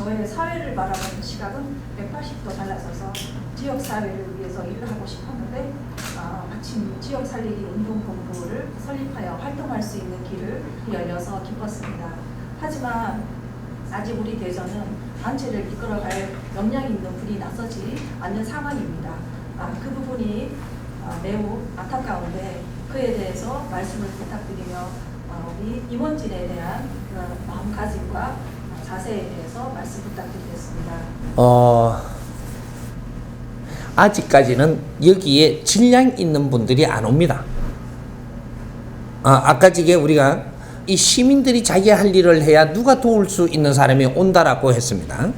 저의 사회를 바라보는 시각은 180도 달라져서 지역 사회를 위해서 일을 하고 싶었는데 아, 마침 지역 살리기 운동 본부를 설립하여 활동할 수 있는 길을 열려서 기뻤습니다. 하지만 아직 우리 대전은 단체를 이끌어갈 역량이 있는 분이 나서지 않는 상황입니다. 아, 그 부분이 아, 매우 안타까운데 그에 대해서 말씀을 부탁드리며 어, 우리 임원진에 대한 마음가짐과 자세에 대해서 말씀 부탁드리겠습니다. 어, 아직까지는 여기에 질량 있는 분들이 안 옵니다. 아, 아까 지게 우리가 이 시민들이 자기 할 일을 해야 누가 도울 수 있는 사람이 온다라고 했습니다.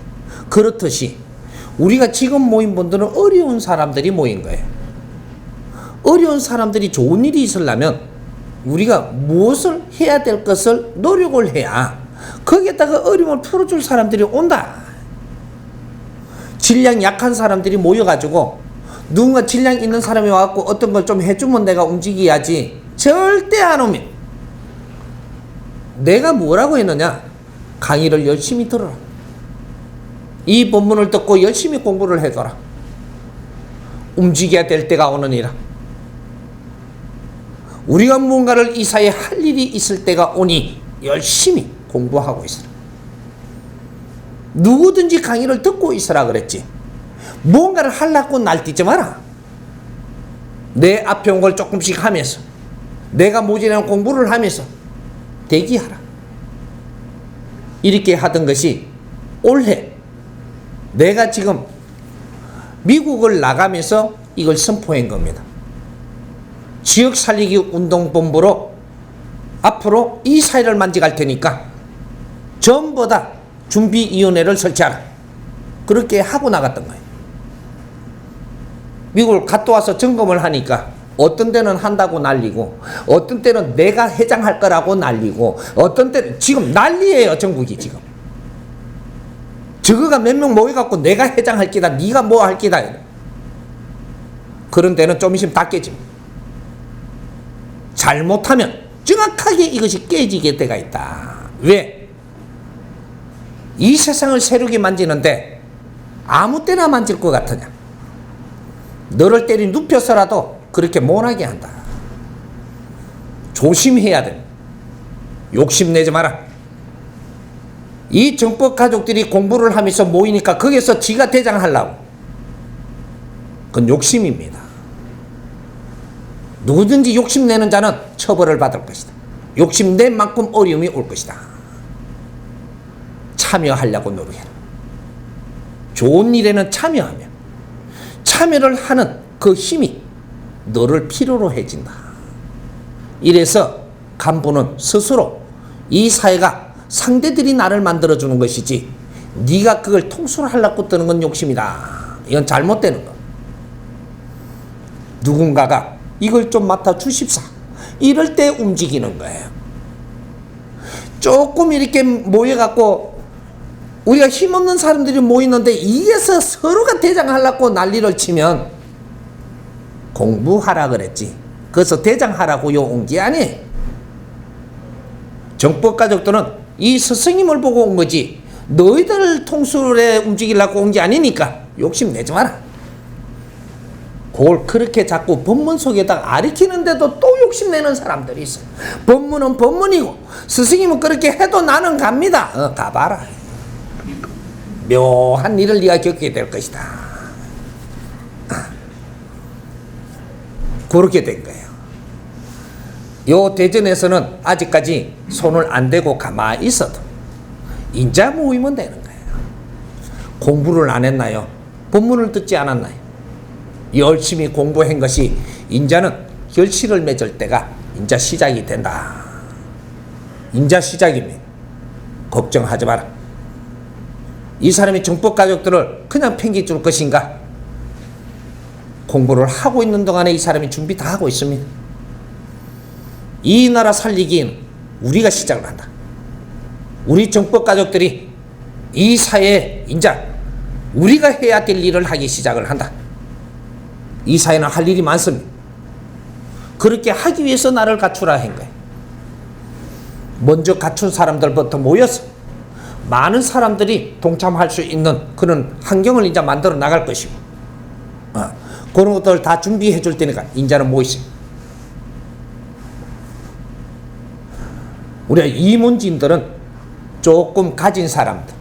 그렇듯이 우리가 지금 모인 분들은 어려운 사람들이 모인 거예요. 어려운 사람들이 좋은 일이 있으려면 우리가 무엇을 해야 될 것을 노력을 해야 거기에다가 어려움을 풀어줄 사람들이 온다. 질량 약한 사람들이 모여가지고 누군가 질량 있는 사람이 와갖고 어떤 걸 좀 해주면 내가 움직여야지. 절대 안 오면. 내가 뭐라고 했느냐? 강의를 열심히 들어라. 이 본문을 듣고 열심히 공부를 해둬라. 움직여야 될 때가 오느니라. 우리가 무언가를 이 사회에 할 일이 있을 때가 오니 열심히 공부하고 있어라 누구든지 강의를 듣고 있으라 그랬지. 무언가를 하려고 날뛰지 마라. 내 앞에 온 걸 조금씩 하면서 내가 모자란 공부를 하면서 대기하라. 이렇게 하던 것이 올해 내가 지금 미국을 나가면서 이걸 선포한 겁니다. 지역 살리기 운동본부로 앞으로 이 사회를 만져갈 테니까 전부 다 준비위원회를 설치하라. 그렇게 하고 나갔던 거예요. 미국을 갔다 와서 점검을 하니까 어떤 때는 한다고 난리고 어떤 때는 내가 회장할 거라고 난리고 어떤 때는 지금 난리예요 전국이 지금 저거가 몇 명 모여갖고 내가 회장할 기다 네가 뭐 할 기다 그런 데는 좀 있으면 다 깨집니다 잘못하면 정확하게 이것이 깨지게 때가 있다 왜? 이 세상을 새롭게 만지는데 아무 때나 만질 것 같으냐? 너를 때리 눕혀서라도 그렇게 못하게 한다. 조심해야 돼. 욕심내지 마라. 이 정법 가족들이 공부를 하면서 모이니까 거기서 지가 대장하려고. 그건 욕심입니다. 누구든지 욕심내는 자는 처벌을 받을 것이다. 욕심낸 만큼 어려움이 올 것이다. 참여하려고 노력해라. 좋은 일에는 참여하면 참여를 하는 그 힘이 너를 필요로 해진다. 이래서 간부는 스스로 이 사회가 상대들이 나를 만들어 주는 것이지 네가 그걸 통수를 하려고 뜨는 건 욕심이다. 이건 잘못되는 거. 누군가가 이걸 좀 맡아 주십사. 이럴 때 움직이는 거예요. 조금 이렇게 모여갖고 우리가 힘없는 사람들이 모이는데 이게서 서로가 대장하려고 난리를 치면 공부하라 그랬지. 그래서 대장하라고 요 온 게 아니. 정법 가족들은 이 스승님을 보고 온 거지. 너희들 통솔에 움직이려고 온 게 아니니까 욕심 내지 마라. 그걸 그렇게 자꾸 법문 속에다가 아리키는데도 또 욕심내는 사람들이 있어. 법문은 법문이고 스승님은 그렇게 해도 나는 갑니다. 어, 가봐라. 묘한 일을 네가 겪게 될 것이다. 아. 그렇게 된 거예요. 요 대전에서는 아직까지 손을 안 대고 가만히 있어도 인자 모이면 되는 거예요. 공부를 안 했나요? 본문을 듣지 않았나요? 열심히 공부한 것이 인자는 결실을 맺을 때가 인자 시작이 된다. 인자 시작이면 걱정하지 마라. 이 사람이 정법 가족들을 그냥 팽개 줄 것인가? 공부를 하고 있는 동안에 이 사람이 준비 다 하고 있습니다. 이 나라 살리기는 우리가 시작을 한다. 우리 정법 가족들이 이 사회에 인자 우리가 해야 될 일을 하기 시작을 한다. 이 사회는 할 일이 많습니다. 그렇게 하기 위해서 나를 갖추라 한 거예요. 먼저 갖춘 사람들부터 모여서 많은 사람들이 동참할 수 있는 그런 환경을 이제 만들어 나갈 것이고 어, 그런 것들 다 준비해 줄 테니까 인자는 모이세요. 우리가 이문진들은 조금 가진 사람들,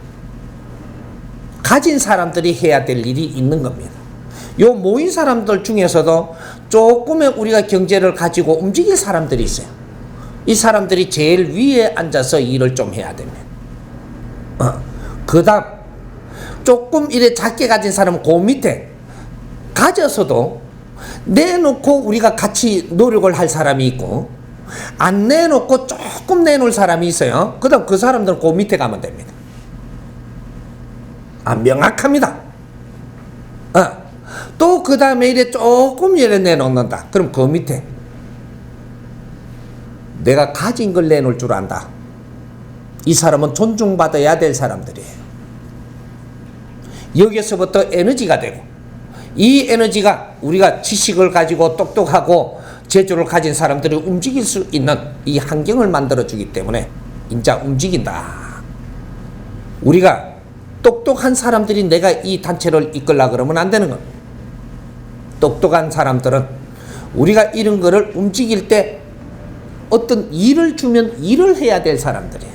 가진 사람들이 해야 될 일이 있는 겁니다. 요 모인 사람들 중에서도 조금의 우리가 경제를 가지고 움직일 사람들이 있어요. 이 사람들이 제일 위에 앉아서 일을 좀 해야 됩니다. 어, 그 다음, 조금 이래 작게 가진 사람은 그 밑에 가져서도 내놓고 우리가 같이 노력을 할 사람이 있고, 안 내놓고 조금 내놓을 사람이 있어요. 그 다음 그 사람들은 그 밑에 가면 됩니다. 아, 명확합니다. 어. 또그 다음에 이래 조금 이래 내놓는다. 그럼 그 밑에 내가 가진 걸 내놓을 줄 안다. 이 사람은 존중받아야 될 사람들이에요. 여기서부터 에너지가 되고 이 에너지가 우리가 지식을 가지고 똑똑하고 재주를 가진 사람들이 움직일 수 있는 이 환경을 만들어 주기 때문에 인자 움직인다. 우리가 똑똑한 사람들이 내가 이 단체를 이끌라 그러면 안 되는 겁니다. 똑똑한 사람들은 우리가 이런 거를 움직일 때 어떤 일을 주면 일을 해야 될 사람들이에요.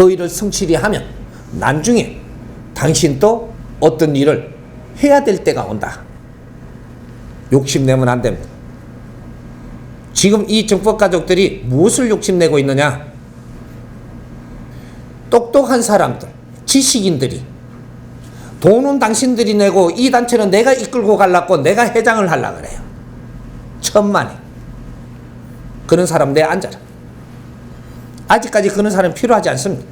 그 일을 성실히 하면 나중에 당신도 어떤 일을 해야 될 때가 온다. 욕심내면 안 됩니다. 지금 이 정법 가족들이 무엇을 욕심내고 있느냐? 똑똑한 사람들, 지식인들이 돈은 당신들이 내고 이 단체는 내가 이끌고 갈라고 내가 회장을 하려 그래요. 천만에. 그런 사람 내 앉아라. 아직까지 그런 사람 필요하지 않습니다.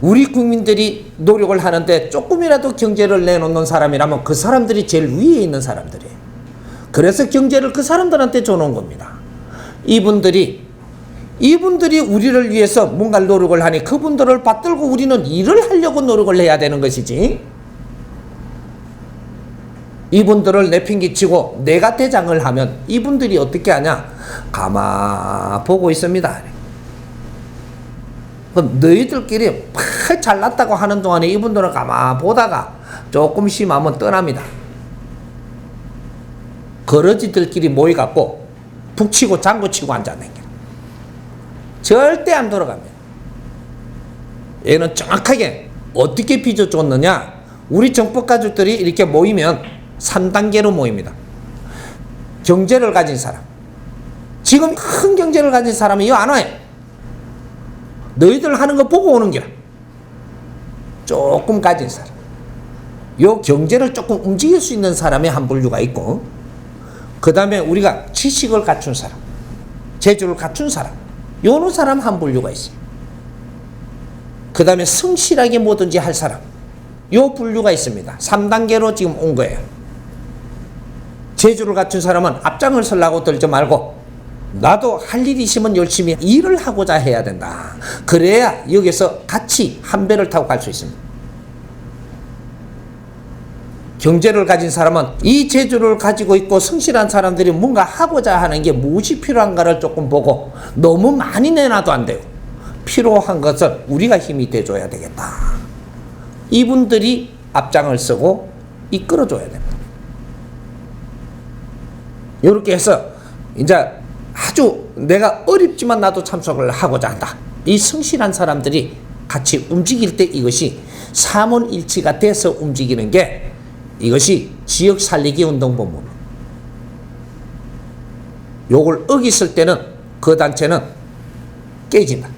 우리 국민들이 노력을 하는데 조금이라도 경제를 내놓는 사람이라면 그 사람들이 제일 위에 있는 사람들이에요. 그래서 경제를 그 사람들한테 줘놓은 겁니다. 이분들이 이분들이 우리를 위해서 뭔가 노력을 하니 그분들을 받들고 우리는 일을 하려고 노력을 해야 되는 것이지. 이분들을 내팽개치고 내가 대장을 하면 이분들이 어떻게 하냐? 가마 보고 있습니다. 그럼 너희들끼리 팍 잘났다고 하는 동안에 이분들은 가마 보다가 조금 심하면 떠납니다. 거러지들끼리 모여갖고 북치고 장구치고 게 절대 안 돌아갑니다. 얘는 정확하게 어떻게 빚어줬느냐? 우리 정법 가족들이 이렇게 모이면 3단계로 모입니다. 경제를 가진 사람. 지금 큰 경제를 가진 사람이 이거 안 와요. 너희들 하는 거 보고 오는 게라. 조금 가진 사람. 요 경제를 조금 움직일 수 있는 사람의 한 분류가 있고, 그 다음에 우리가 지식을 갖춘 사람, 재주를 갖춘 사람, 요런 사람 한 분류가 있어요. 그 다음에 성실하게 뭐든지 할 사람, 요 분류가 있습니다. 3단계로 지금 온 거예요. 재주를 갖춘 사람은 앞장을 서려고 들지 말고 나도 할 일이 있으면 열심히 일을 하고자 해야 된다. 그래야 여기서 같이 한 배를 타고 갈 수 있습니다. 경제를 가진 사람은 이 재주를 가지고 있고 성실한 사람들이 뭔가 하고자 하는 게 무엇이 필요한가를 조금 보고 너무 많이 내놔도 안 돼요. 필요한 것은 우리가 힘이 돼줘야 되겠다. 이분들이 앞장을 서고 이끌어줘야 됩니다. 이렇게 해서 이제 아주 내가 어렵지만 나도 참석을 하고자 한다. 이 성실한 사람들이 같이 움직일 때 이것이 삼원일치가 돼서 움직이는 게 이것이 지역 살리기 운동본부입니다. 요걸 어겼을 때는 그 단체는 깨진다.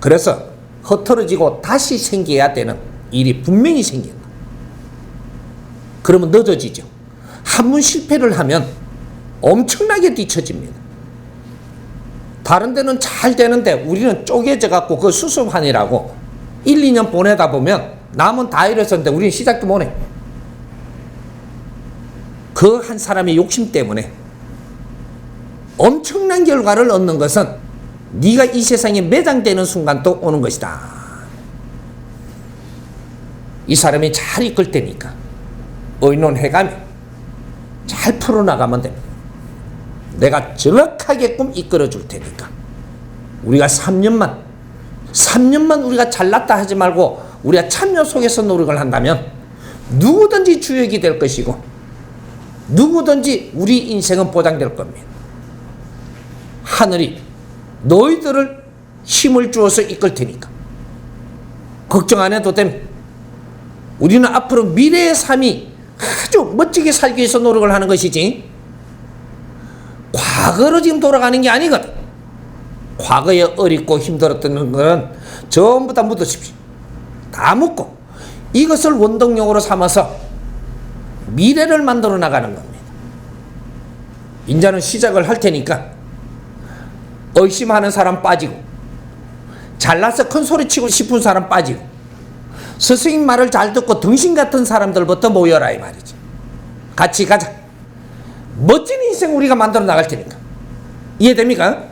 그래서 흐트러지고 다시 생겨야 되는 일이 분명히 생긴다. 그러면 늦어지죠. 한번 실패를 하면 엄청나게 뒤처집니다. 다른 데는 잘 되는데 우리는 쪼개져 갖고 그 수습하느라고 1, 2년 보내다 보면 남은 다 이랬었는데 우리는 시작도 못해. 그 한 사람의 욕심 때문에 엄청난 결과를 얻는 것은 네가 이 세상에 매장되는 순간 또 오는 것이다. 이 사람이 잘 이끌 테니까 의논해가며 잘 풀어나가면 됩니다. 내가 정확하게끔 이끌어 줄 테니까 우리가 3년만 3년만 우리가 잘났다 하지 말고 우리가 참여 속에서 노력을 한다면 누구든지 주역이 될 것이고 누구든지 우리 인생은 보장될 겁니다. 하늘이 너희들을 힘을 주어서 이끌 테니까 걱정 안 해도 됩니다. 우리는 앞으로 미래의 삶이 아주 멋지게 살기 위해서 노력을 하는 것이지 과거로 지금 돌아가는 게 아니거든. 과거에 어렵고 힘들었던 것은 전부 다 묻으십시오. 다 묻고 이것을 원동력으로 삼아서 미래를 만들어 나가는 겁니다. 인자는 시작을 할 테니까 의심하는 사람 빠지고 잘나서 큰 소리 치고 싶은 사람 빠지고 스승님 말을 잘 듣고 등신 같은 사람들부터 모여라 이 말이지. 같이 가자. 멋진 인생 우리가 만들어 나갈 테니까. 이해됩니까?